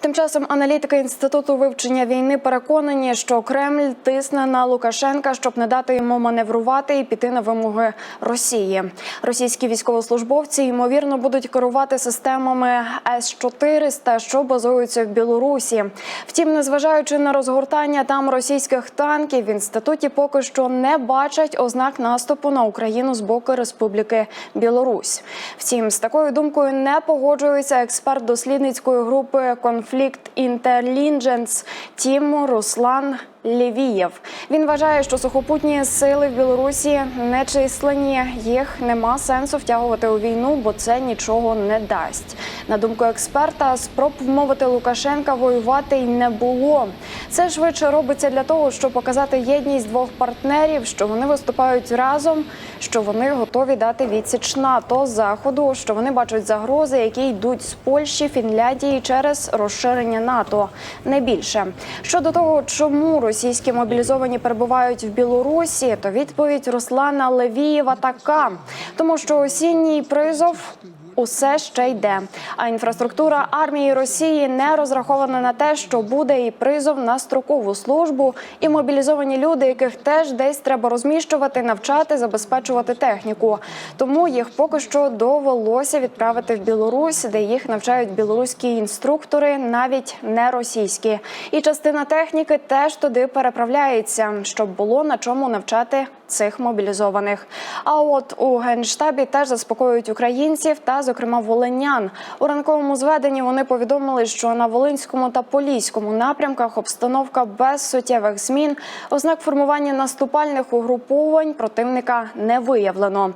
Тим часом аналітики інституту вивчення війни переконані, що Кремль тисне на Лукашенка, щоб не дати йому маневрувати і піти на вимоги Росії. Російські військовослужбовці ймовірно будуть керувати системами С 400 що базуються в Білорусі. Втім, незважаючи на розгортання там російських танків, в інституті поки що не бачать ознак наступу на Україну з боку Республіки Білорусь. Втім, з такою думкою не погоджується експерт дослідницької групи Конфлікт Інтелідженс Тіму Руслан. Лєвієв він вважає, що сухопутні сили в Білорусі не численні. Їх нема сенсу втягувати у війну, бо це нічого не дасть. На думку експерта, спроб вмовити Лукашенка воювати й не було. Це швидше робиться для того, щоб показати єдність двох партнерів, що вони виступають разом, що вони готові дати відсіч НАТО заходу, що вони бачать загрози, які йдуть з Польщі, Фінляндії через розширення НАТО. Не більше щодо того, чому російські мобілізовані перебувають в Білорусі, то відповідь Руслана Левієва така: тому що осінній призов. Усе ще йде. А інфраструктура армії Росії не розрахована на те, що буде і призов на строкову службу, і мобілізовані люди, яких теж десь треба розміщувати, навчати, забезпечувати техніку. Тому їх поки що довелося відправити в Білорусь, де їх навчають білоруські інструктори, навіть не російські. І частина техніки теж туди переправляється, щоб було на чому навчати цих мобілізованих. А от у генштабі теж заспокоюють українців та, зокрема, волинян. У ранковому зведенні вони повідомили, що на Волинському та Поліському напрямках обстановка без суттєвих змін. Ознак формування наступальних угруповань противника не виявлено.